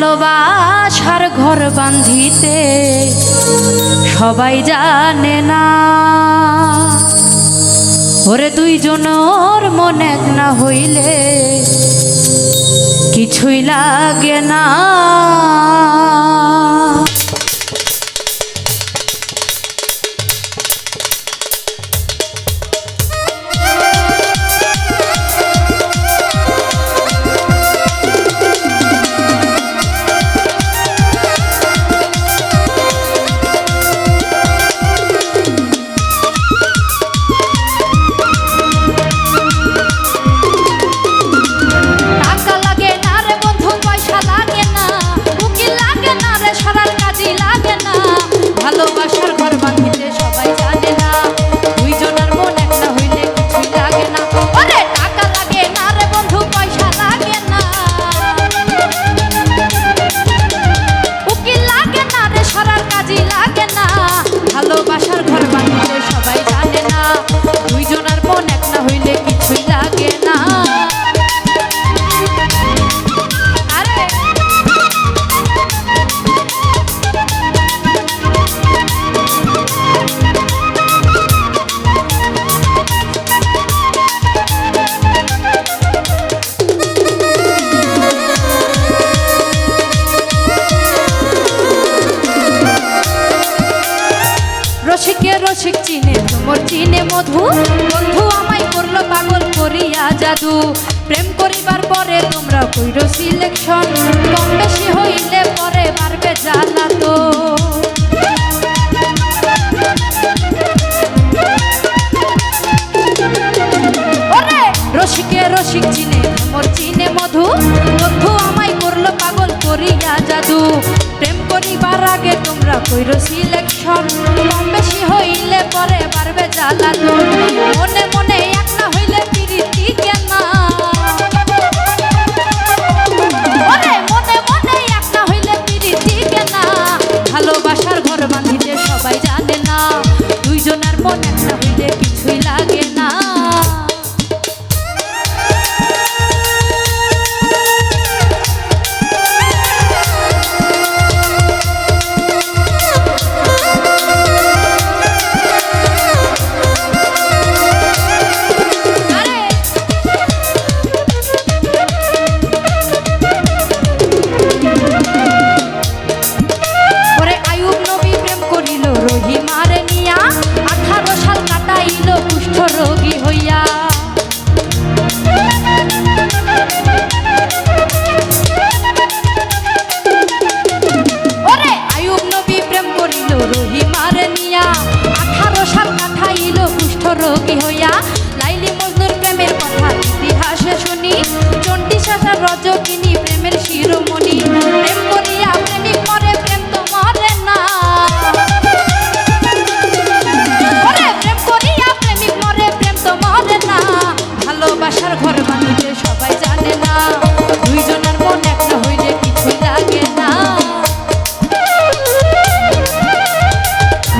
ভালোবাসার ঘর বান্ধিতে সবাই জানে না। ওরে দুইজনের মনে এক না হইলে কিছুই লাগে না। মধু বন্ধু আমায় করল পাগল করিয়া জাদু। প্রেম করিবার পরে তোমরা কইর সিলেকশন কম বেশি হইলে পরে পারবে জ্বালা তো রসিকে রসিক চিনে মোর চিনে মধু। বন্ধু আমায় করল পাগল করিয়া জাদু। প্রেম করিবার আগে তোমরা কইর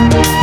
Thank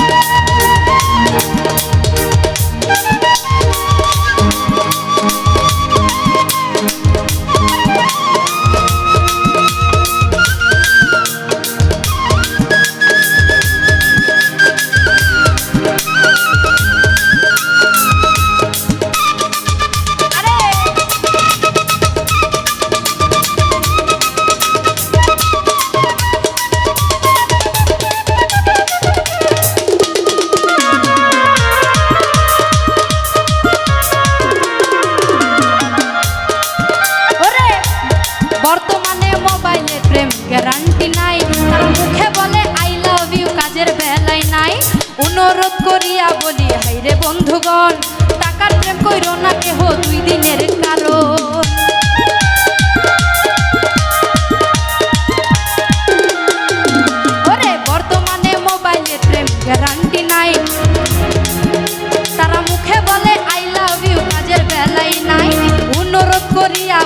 করিয়া বলি হাইরে বন্ধুগণ, টাকার প্রেম কইর না কেহ, দুই দিনের কারও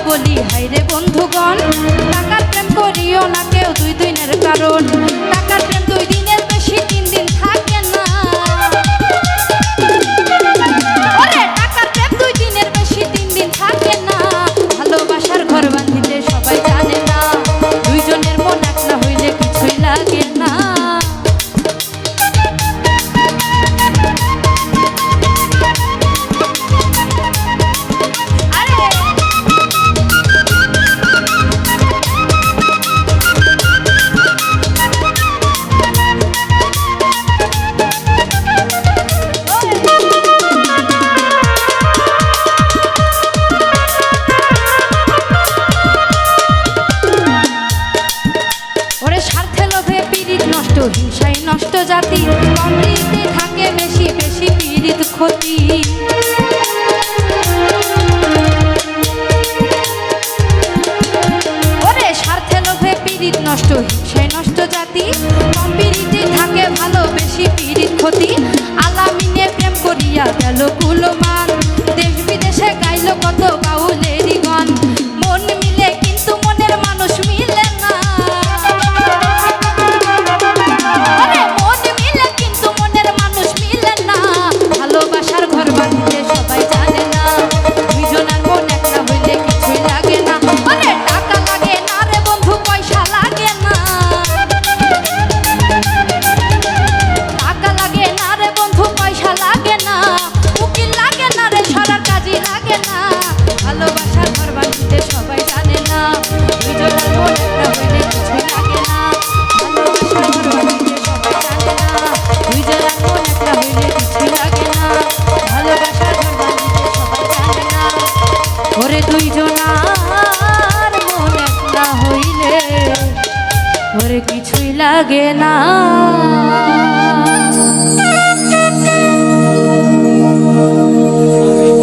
বলি হাইরে বন্ধুগণ, টাকার প্রেম করিও না কেউ দুই দিনের কারণ। টাকার প্রেম দুই দিন নষ্ট সে নষ্ট জাতি কম্পিরিতে থাকে ভালো বেশি পিড়িত ক্ষতি। আলামিনে প্রেম করিয়া গেল কুলো মা ওরে দুইজনার মন না হইলে ওরে কিছুই লাগে না।